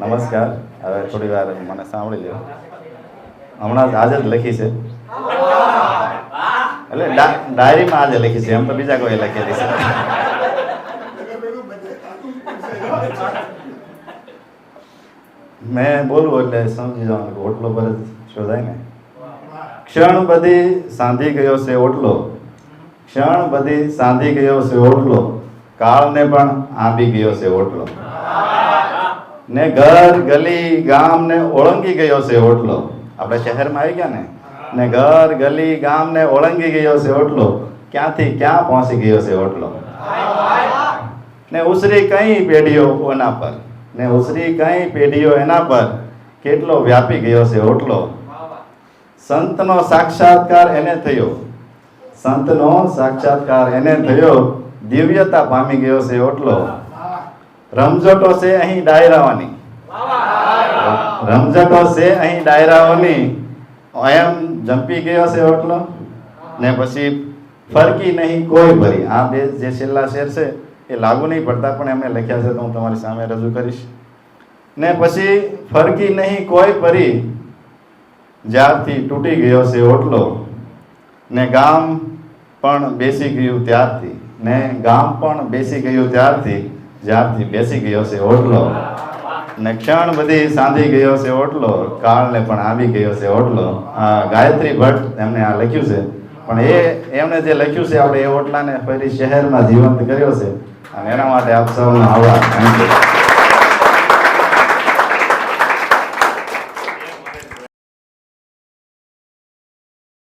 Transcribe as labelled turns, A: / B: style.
A: નમસ્કાર. હવે થોડી વાર મને સાંભળી લો હમણાં આજે જ લખી છે. એટલે ડાયરીમાં આજે લખી છે. એમ તો બીજા કોઈ લખેલી છે. મેં બોલું એટલે સમજી જવાનું ઓટલો પર જ શોધાય ને. ક્ષણ બધી સાંધી ગયો છે ઓટલો. ક્ષણ બધી સાંધી ગયો છે ઓટલો. કાળને પણ આંબી ગયો છે ઓટલો. ને ઘર, ગલી, ગામ ને ઓળંગી ગયો છે ઓટલો. આપણે શહેરમાં આવી ગયા ને? ને ઘર, ગલી, ગામ ને ઓળંગી ગયો છે ઓટલો. ક્યાંથી ક્યાં પહોંચી ગયો છે ઓટલો? ને ઉસરી કઈ પેઢીઓ એના પર? ને ઉસરી કઈ પેઢીઓ એના પર કેટલો વ્યાપી ગયો છે ઓટલો? સંતનો સાક્ષાત્કાર એને થયો. સંતનો સાક્ષાત્કાર એને થયો. દિવ્યતા પામી ગયો છે ઓટલો. રમઝટો છે અહીં ડાયરાઓની. રમઝટો છે અહીં ડાયરાઓની. એમ જંપી ગયો છે ઓટલો. ને પછી ફરકી નહીં, કોઈ ભરી. આ બે જે છેલ્લા શેર છે, એ લાગુ નહીં પડતા, પણ એમણે લખ્યા છે તો હું તમારી સામે રજૂ કરીશ. ને પછી ફરકી નહીં, કોઈ પરી જ્યારથી તૂટી ગયો છે ઓટલો, ને ગામ પણ બેસી ગયું ત્યારથી. ને ગામ પણ બેસી ગયું ત્યારથી. જ્યારથી બેસી ગયો છે ઓટલો ને ક્ષણ બધી સાંધી ગયો છે ઓટલો કાળને પણ આવી ગયો છે ઓટલો આ ગાયત્રી ભટ્ટ એમને આ લખ્યું છે. પણ એ એમણે જે લખ્યું છે, આપણે એ ઓટલાને ફરી શહેરમાં જીવંત કર્યો છે. અને એના માટે આપ સૌનો આભાર. Thank you